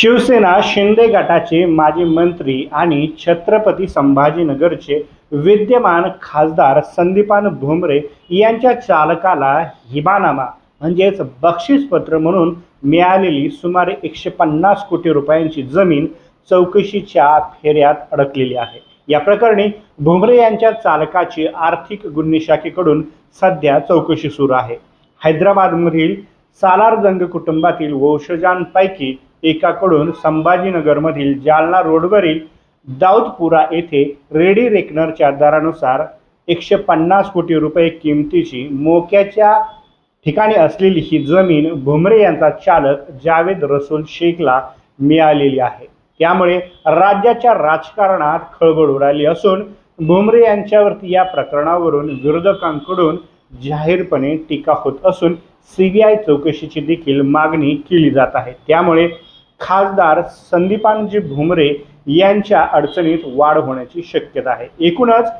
शिवसेना शिंदे गटाचे माजी मंत्री आणि छत्रपती संभाजीनगरचे विद्यमान खासदार संदीपान भुमरे यांच्या चालकाला हिबानामा म्हणजेच बक्षीसपत्र म्हणून मिळालेली सुमारे एकशे पन्नास कोटी रुपयांची जमीन चौकशीच्या फेऱ्यात अडकलेली आहे. या प्रकरणी भुमरे यांच्या चालकाची आर्थिक गुन्हे शाखेकडून सध्या चौकशी सुरू आहे. हैदराबादमधील सालारजंग कुटुंबातील वंशजांपैकी एकाकडून संभाजीनगरमधील जालना रोडवरील दाऊदपुरा येथे रेडी रेकनरच्या दरानुसार एकशे पन्नास कोटी रुपये किमतीची मोक्याच्या ठिकाणी असलेली ही जमीन भुमरे यांचा चालक जावेद रसूल शेखला मिळालेली आहे. त्यामुळे राज्याच्या राजकारणात खळबळ उडाली असून भुमरे यांच्यावरती या प्रकरणावरून विरोधकांकडून जाहीरपणे टीका होत असून सीबीआय चौकशीची देखील मागणी केली जात आहे. त्यामुळे खासदार संदीपानजी भुमरे यांच्या अडचणीत वाढ होण्याची शक्यता आहे. एकूणच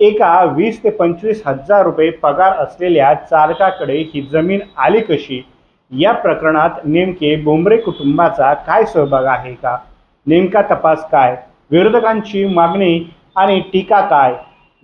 एका वीस ते पंचवीस हजार रुपये पगार असलेल्या चालकाकडे ही जमीन आली कशी? या प्रकरणात नेमके बोंबरे कुटुंबाचा काय सहभाग आहे का? नेमका तपास काय? विरोधकांची मागणी आणि टीका काय?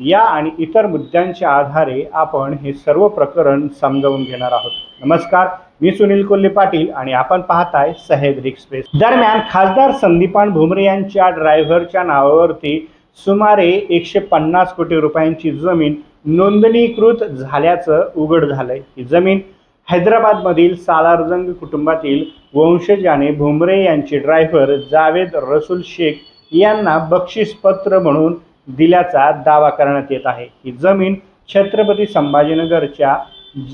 या आणि इतर मुद्द्यांच्या आधारे आपण हे सर्व प्रकरण समजावून घेणार आहोत. नमस्कार मी सुनील कोल्हे पाटील आणि आपण पाहताय सह्याद्री एक्सप्रेस दरम्यान खासदार संदीपान भुमरे यांच्या ड्रायव्हरच्या नावावरती सुमारे एकशे पन्नास कोटी रुपयांची जमीन नोंदणीकृत झाल्याचं उघड झालंय. ही जमीन हैदराबादमधील सालारजंग कुटुंबातील वंशजाने भुमरे यांचे ड्रायव्हर जावेद रसूल शेख यांना बक्षीसपत्र म्हणून दिल्याचा दावा करण्यात येत आहे ही जमीन छत्रपती संभाजीनगरच्या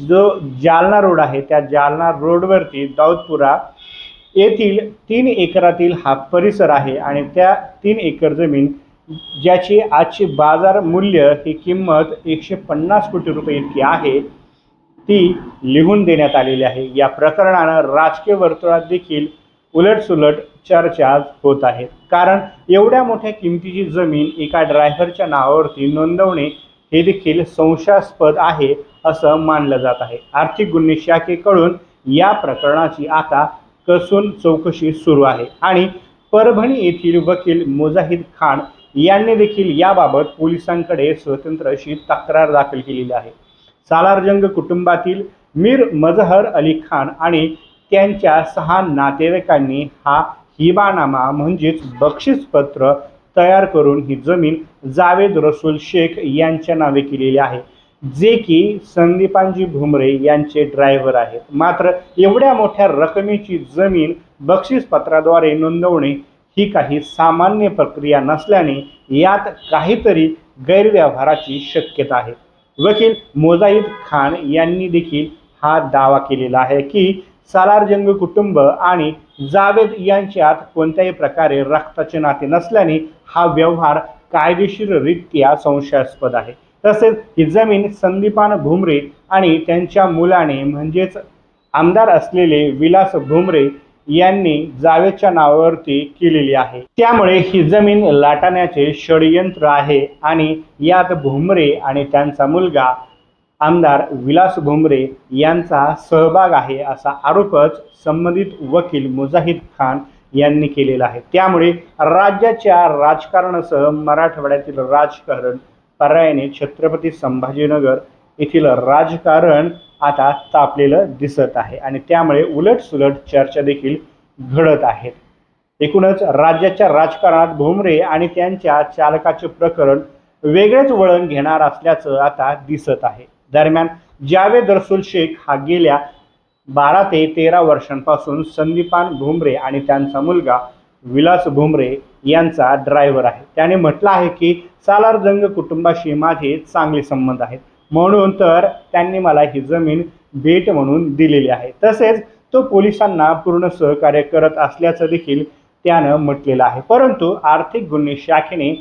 जो जालना रोड आहे त्या जालना रोडवरती दाऊदपुरा येथील तीन एकरातील हा परिसर आहे आणि त्या तीन एकर जमीन ज्याची आजची बाजार मूल्य ही किंमत एकशे पन्नास कोटी रुपये इतकी आहे ती लिहून देण्यात आलेली आहे. या प्रकरणानं राजकीय वर्तुळात देखील उलटसुलट चर्चा होत आहेत. कारण एवढ्या मोठ्या किमतीची जमीन एका ड्रायव्हरच्या नावावरती नोंदवणे हे देखील संशयास्पद आहे असं मानलं जात आहे. आर्थिक गुन्हे शाखेकडून या प्रकरणाची आता कसून चौकशी सुरू आहे. आणि परभणी येथील वकील मुजाहिद खान यांनी देखील याबाबत पोलिसांकडे स्वतंत्र अशी तक्रार दाखल केलेली आहे. सालारजंग कुटुंबातील मीर मजहर अली खान आणि त्यांच्या सहा नातेवाईकांनी हा हिबानामा म्हणजेच बक्षीसपत्र तयार करून ही जमीन जावेद रसूल शेख यांच्या नावे केलेली आहे जे की संदीपांजी भुमरे यांचे ड्रायव्हर आहेत. मात्र एवढ्या मोठ्या रकमेची जमीन बक्षीसपत्राद्वारे नोंदवणे ही काही सामान्य प्रक्रिया नसल्याने यात काहीतरी गैरव्यवहाराची शक्यता आहे. वकील मोजाईद खान यांनी देखील हा दावा केलेला आहे की सालारजंग कुटुंब आणि जावेद यांच्यात कोणत्याही प्रकारे रक्ताचे नाते नसल्याने हा व्यवहार कायदेशीररित्या संशयास्पद आहे. तसेच ही जमीन संदीपान भुमरे आणि त्यांच्या मुलाने म्हणजेच आमदार असलेले विलास भुमरे यांनी जावेदच्या नावावरती केलेली आहे. त्यामुळे ही जमीन लाटण्याचे षडयंत्र आहे आणि यात भुमरे आणि त्यांचा मुलगा आमदार विलास भुमरे यांचा सहभाग आहे असा आरोपच संबंधित वकील मुजाहिद खान यांनी केलेला आहे. त्यामुळे राज्याच्या राजकारणासह मराठवाड्यातील राजकारण पर्यायाने छत्रपती संभाजीनगर येथील राजकारण आता तापलेलं दिसत आहे आणि त्यामुळे उलटसुलट चर्चा देखील घडत आहेत एकूणच राज्याच्या राजकारणात भुमरे आणि त्यांच्या चालकाचे प्रकरण वेगळेच वळण घेणार असल्याचं आता दिसत आहे. दरम्यान जावेद रसूल शेख हा गेल्या बारा ते तेरा वर्षांपासून संदीपान भुमरे आणि त्यांचा मुलगा विलास भुमरे यांचा ड्रायव्हर आहे. त्याने म्हटलं आहे की सालारजंग कुटुंबाशी माझे चांगले संबंध आहेत. म्हणून तर त्यांनी मला ही जमीन भेट म्हणून दिलेली आहे. तसेच तो पोलिसांना पूर्ण सहकार्य करत असल्याचं देखील त्यानं म्हटलेलं आहे. परंतु आर्थिक गुन्हे शाखेने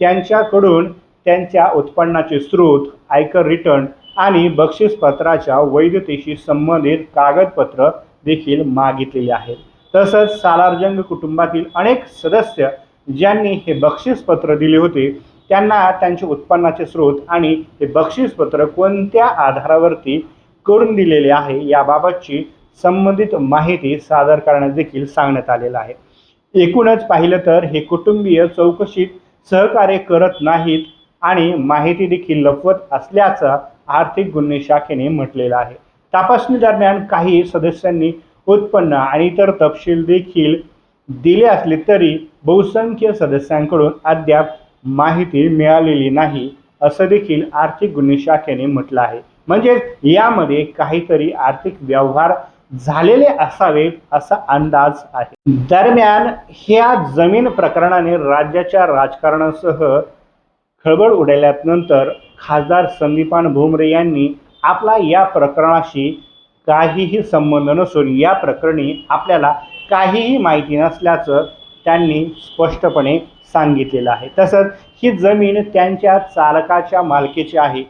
त्यांच्याकडून त्यांच्या उत्पन्नाचे स्रोत आयकर रिटर्न आणि बक्षीसपत्राच्या वैधतेशी संबंधित कागदपत्र देखील मागितलेली आहेत तसंच सालारजंग कुटुंबातील अनेक सदस्य ज्यांनी हे बक्षीसपत्र दिले होते त्यांना त्यांचे उत्पन्नाचे स्रोत आणि हे बक्षीसपत्र कोणत्या आधारावरती करून दिलेले आहे याबाबतची संबंधित माहिती सादर करण्यास देखील सांगण्यात आलेलं आहे. एकूणच पाहिलं तर हे कुटुंबीय चौकशीत सहकार्य करत नाहीत आणि माहिती देखील लपवत असल्याचं आर्थिक गुन्हे शाखेने म्हटलेलं आहे. तपासणी दरम्यान काही सदस्यांनी उत्पन्न आणि इतर तपशील देखील दिले असले तरी बहुसंख्य सदस्यांकडून अद्याप माहिती मिळालेली नाही असं देखील आर्थिक गुन्हे शाखेने म्हटलं आहे. म्हणजेच यामध्ये काहीतरी आर्थिक व्यवहार झालेले असावेत असा अंदाज आहे. दरम्यान ह्या जमीन प्रकरणाने राज्याच्या राजकारणासह खळबळ उडाल्यानंतर खासदार संदीपान भुमरे यांनी आपला या प्रकरणाशी काहीही संबंध नसून या प्रकरणी आपल्याला काहीही माहिती नसल्याचं त्यांनी स्पष्टपणे सांगितलेलं आहे. तसंच ही जमीन त्यांच्या चालकाच्या मालकीची आहे.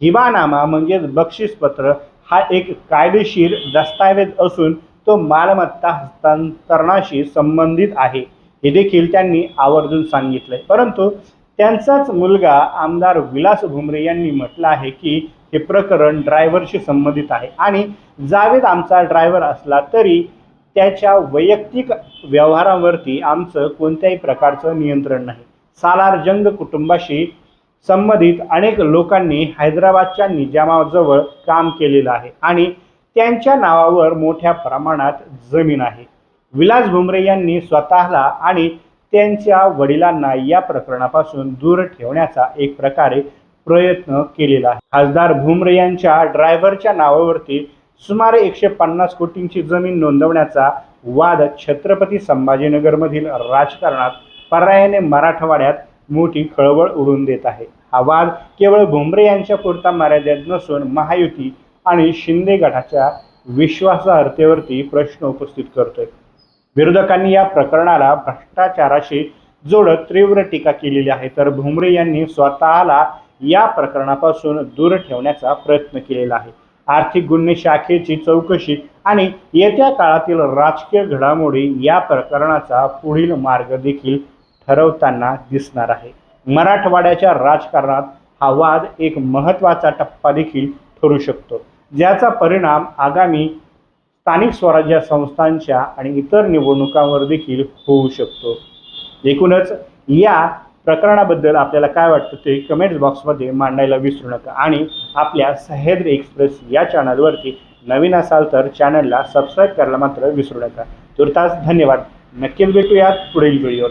हिमानामा म्हणजेच बक्षीसपत्र हा एक कायदेशीर दस्तऐवज असून तो मालमत्ता हस्तांतरणाशी संबंधित आहे. हे देखील त्यांनी आवर्जून सांगितलं परंतु त्यांचाच मुलगा आमदार विलास भुमरे यांनी म्हटलं आहे की हे प्रकरण ड्रायव्हरशी संबंधित आहे. आणि जावेद आमचा ड्रायव्हर असला तरी त्याच्या वैयक्तिक व्यवहारावरती आमचं कोणत्याही प्रकारचं नियंत्रण नाही. सालार जंग कुटुंबाशी संबंधित अनेक लोकांनी हैदराबादच्या निजामाजवळ काम केलेलं आहे आणि त्यांच्या नावावर मोठ्या प्रमाणात जमीन आहे. विलास भुमरे यांनी स्वतःला आणि त्यांच्या वडिलांना या प्रकरणापासून दूर ठेवण्याचा एक प्रकारे प्रयत्न केलेला आहे. खासदार भुमरे यांच्या ड्रायव्हरच्या नावावरती सुमारे एकशे पन्नास कोटींची जमीन नोंदवण्याचा वाद छत्रपती संभाजीनगरमधील राजकारणात पर्यायाने मराठवाड्यात मोठी खळबळ उडून देत आहे. हा वाद केवळ भुमरे यांच्या पुरता मर्यादित नसून महायुती आणि शिंदे गटाच्या विश्वासार्हतेवरती प्रश्न उपस्थित करतोय. विरोधकांनी या प्रकरणाला भ्रष्टाचाराशी जोडत तीव्र टीका केलेली आहे. तर भुमरे यांनी स्वतःला या प्रकरणापासून दूर ठेवण्याचा प्रयत्न केलेला आहे. आर्थिक गुन्हे शाखेची चौकशी आणि येत्या काळातील राजकीय घडामोडी या प्रकरणाचा पुढील मार्ग देखील ठरवताना दिसणार आहे. मराठवाड्याच्या राजकारणात हा वाद एक महत्त्वाचा टप्पा देखील ठरू शकतो. ज्याचा परिणाम आगामी स्थानिक स्वराज्य संस्थांच्या आणि इतर निवडणुकांवर देखील होऊ शकतो. एकूणच या प्रकरणाबद्दल आपल्याला काय वाटतं ते कमेंट्स बॉक्समध्ये मांडायला विसरू नका. आणि आपल्या सह्याद्री एक्सप्रेस या चॅनलवरती नवीन असाल तर चॅनलला सबस्क्राईब करायला मात्र विसरू नका. तुर्तास धन्यवाद. नक्कीच भेटूयात पुढील व्हिडिओ